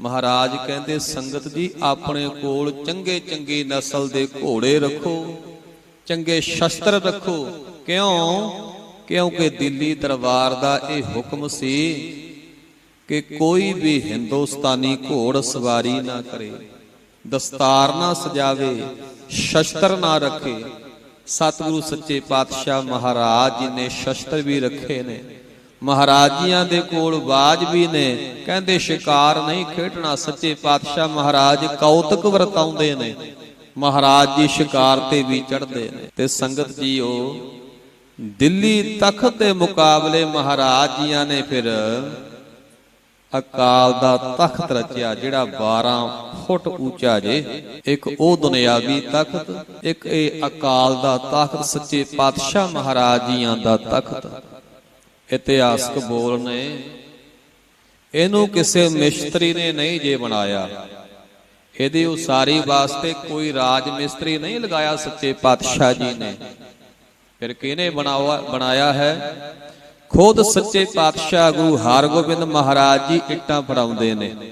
ਮਹਾਰਾਜ ਕਹਿੰਦੇ, ਸੰਗਤ ਜੀ, ਆਪਣੇ ਕੋਲ ਚੰਗੇ ਚੰਗੀ ਨਸਲ ਦੇ ਘੋੜੇ ਰੱਖੋ, ਚੰਗੇ ਸ਼ਸਤਰ ਰੱਖੋ। ਕਿਉਂ? ਕਿਉਂਕਿ ਦਿੱਲੀ ਦਰਬਾਰ ਦਾ ਇਹ ਹੁਕਮ ਸੀ ਕਿ ਕੋਈ ਵੀ ਹਿੰਦੁਸਤਾਨੀ ਘੋੜ ਸਵਾਰੀ ਨਾ ਕਰੇ, ਦਸਤਾਰ ਨਾ ਸਜਾਵੇ, ਸ਼ਸਤਰ ਨਾ ਰੱਖੇ। ਸਤਿਗੁਰੂ ਸੱਚੇ ਪਾਤਸ਼ਾਹ ਮਹਾਰਾਜ ਜੀ ਨੇ ਸ਼ਸਤਰ ਵੀ ਰੱਖੇ ਨੇ। ਮਹਾਰਾਜੀਆਂ ਦੇ ਕੋਲ ਬਾਜ ਵੀ ਨੇ। ਕਹਿੰਦੇ ਸ਼ਿਕਾਰ ਨਹੀਂ ਖੇਡਣਾ, ਸੱਚੇ ਪਾਤਸ਼ਾਹ ਮਹਾਰਾਜ ਕੌਤਕ ਵਰਤਾਉਂਦੇ ਨੇ। ਮਹਾਰਾਜ ਜੀ ਸ਼ਿਕਾਰ ਤੇ ਵੀ ਚੜਦੇ ਨੇ। ਤੇ ਸੰਗਤ ਜੀਓ, ਦਿੱਲੀ ਤਖਤ ਦੇ ਮੁਕਾਬਲੇ ਮਹਾਰਾਜ ਜੀਆਂ ਨੇ ਫਿਰ ਅਕਾਲ ਦਾ ਤਖਤ ਰਚਿਆ, ਜਿਹੜਾ 12 ਫੁੱਟ ਉੱਚਾ ਜੇ। ਇੱਕ ਉਹ ਦੁਨਿਆਵੀ ਤਖਤ, ਇੱਕ ਇਹ ਅਕਾਲ ਦਾ ਤਖਤ, ਸੱਚੇ ਪਾਤਸ਼ਾਹ ਮਹਾਰਾਜ ਜੀਆਂ ਦਾ ਤਖਤ। ਇਤਿਹਾਸਕ ਬੋਲ ਨੇ। ਇਹਨੂੰ ਕਿਸੇ ਮਿਸਤਰੀ ਨੇ ਨਹੀਂ ਜੇ ਬਣਾਇਆ। ਇਹਦੀ ਉਸਾਰੀ ਵਾਸਤੇ ਕੋਈ ਰਾਜ ਮਿਸਤਰੀ ਨਹੀਂ ਲਗਾਇਆ ਸੱਚੇ ਪਾਤਸ਼ਾਹ ਜੀ ਨੇ। ਫਿਰ ਕਿਹਨੇ ਬਣਾਇਆ ਬਣਾਇਆ ਹੈ? ਖੁਦ ਸੱਚੇ ਪਾਤਸ਼ਾਹ ਗੁਰੂ ਹਰਗੋਬਿੰਦ ਮਹਾਰਾਜ ਜੀ ਇੱਟਾਂ ਫੜਾਉਂਦੇ ਨੇ।